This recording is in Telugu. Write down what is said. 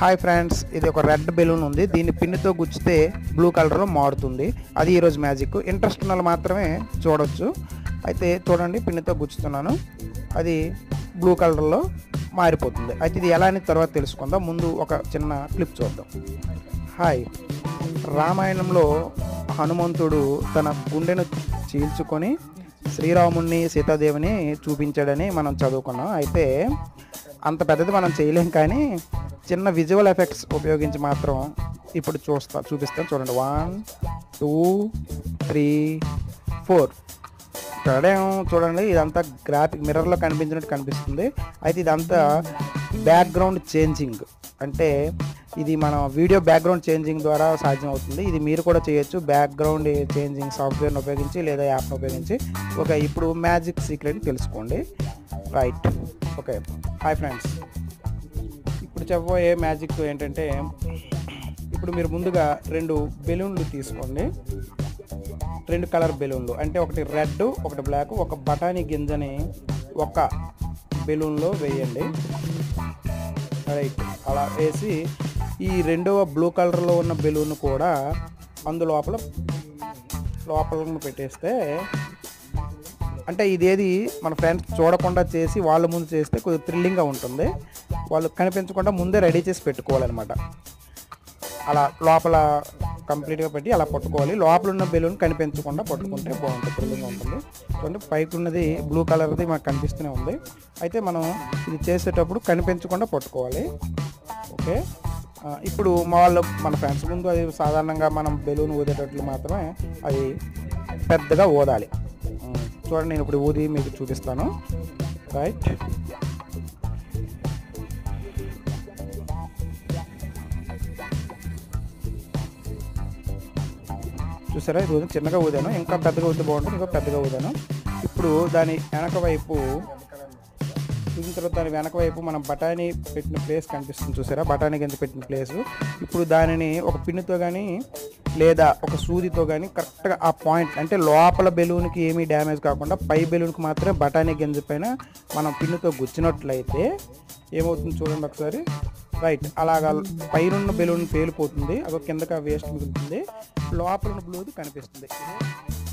హాయ్ ఫ్రెండ్స్ ఇది ఒక రెడ్ బెలూన్ ఉంది. దీన్ని పిన్నుతో గుచ్చితే బ్లూ కలర్లో మారుతుంది. అది ఈరోజు మ్యాజిక్ ఇంట్రెస్ట్ ఉన్న మాత్రమే చూడొచ్చు. అయితే చూడండి పిన్నుతో గుచ్చుతున్నాను. అది బ్లూ కలర్లో మారిపోతుంది. అయితే ఇది ఎలా అని తర్వాత తెలుసుకుందాం. ముందు ఒక చిన్న క్లిప్ చూద్దాం. హాయ్ రామాయణంలో హనుమంతుడు తన గుండెను చీల్చుకొని శ్రీరాముణ్ణి సీతాదేవిని చూపించాడని మనం చదువుకున్నాం. అయితే అంత పెద్దది మనం చేయలేం కానీ చిన్న విజువల్ ఎఫెక్ట్స్ ఉపయోగించి మాత్రం ఇప్పుడు చూస్తా చూపిస్తాను. చూడండి. వన్ టూ త్రీ ఫోర్ ఇక్కడేం చూడండి. ఇదంతా గ్రాఫిక్ మిర్రర్లో కనిపించినట్టు కనిపిస్తుంది. అయితే ఇదంతా బ్యాక్గ్రౌండ్ చేంజింగ్ అంటే ఇది మన వీడియో బ్యాక్గ్రౌండ్ చేంజింగ్ ద్వారా సాధ్యం అవుతుంది ఇది మీరు కూడా చేయొచ్చు. బ్యాక్గ్రౌండ్ చేంజింగ్ సాఫ్ట్వేర్ని ఉపయోగించి లేదా యాప్ను ఉపయోగించి. ఓకే ఇప్పుడు మ్యాజిక్ సీక్రెట్ తెలుసుకోండి. రైట్ ఓకే హాయ్ ఫ్రెండ్స్ ఇప్పుడు చెప్పబోయే మ్యాజిక్ ఏంటంటే ఇప్పుడు మీరు ముందుగా రెండు బెలూన్లు తీసుకోండి. రెండు కలర్ బెలూన్లు. అంటే ఒకటి రెడ్ ఒకటి బ్లాక్ ఒక బఠానీ గింజని ఒక బెలూన్లో వేయండి. రైట్. అలా వేసి ఈ రెండవ బ్లూ కలర్లో ఉన్న బెలూన్ కూడా అందు లోపల లోపల పెట్టేస్తే అంటే ఇదేది మన ఫ్రెండ్స్ చూడకుండా చేసి వాళ్ళ ముందు చేస్తే కొద్దిగా థ్రిల్లింగ్గా ఉంటుంది. వాళ్ళు కనిపించకుండా ముందే రెడీ చేసి పెట్టుకోవాలన్నమాట. అలా లోపల కంప్లీట్గా పెట్టి అలా పట్టుకోవాలి. లోపల ఉన్న బెలూన్ కనిపించకుండా పట్టుకుంటే బాగుంటుంది థ్రిల్లింగ్గా ఉంటుంది. చూడండి పైకి ఉన్నది బ్లూ కలర్ది మాకు కనిపిస్తూనే ఉంది. అయితే మనం ఇది చేసేటప్పుడు కనిపించకుండా పట్టుకోవాలి. ఓకే? ఇప్పుడు మా వాళ్ళు మన ఫ్రెండ్స్ ముందు అది సాధారణంగా మనం బెలూన్ ఊదేటట్లు మాత్రమే అది పెద్దగా ఊదాలి. చూడండి నేను ఇప్పుడు ఊది మీకు చూపిస్తాను. రైట్ చూసారా? ఇది చిన్నగా ఊదాను. ఇంకా పెద్దగా ఊతే బాగుంటుంది ఇంకా పెద్దగా ఊదాను. ఇప్పుడు దాని వెనక వైపు చూసిన తర్వాత దాని వెనక వైపు మనం బఠానీ పెట్టిన ప్లేస్ కనిపిస్తుంది చూసారా? బఠానీ గింజ పెట్టిన ప్లేస్ ఇప్పుడు దానిని ఒక పిన్నుతో కానీ లేదా ఒక సూదితో కానీ కరెక్ట్గా ఆ పాయింట్ అంటే లోపల బెలూన్కి ఏమీ డ్యామేజ్ కాకుండా పై బెలూన్కి మాత్రమే బఠానీ గింజ పైన మనం పిన్నుతో గుచ్చినట్లయితే ఏమవుతుంది చూడండి ఒకసారి. రైట్. అలాగా పైనున్న బెలూన్ పేలిపోతుంది. అదో కిందకి వేస్ట్ మిగులుతుంది. లోపల బ్లూది కనిపిస్తుంది.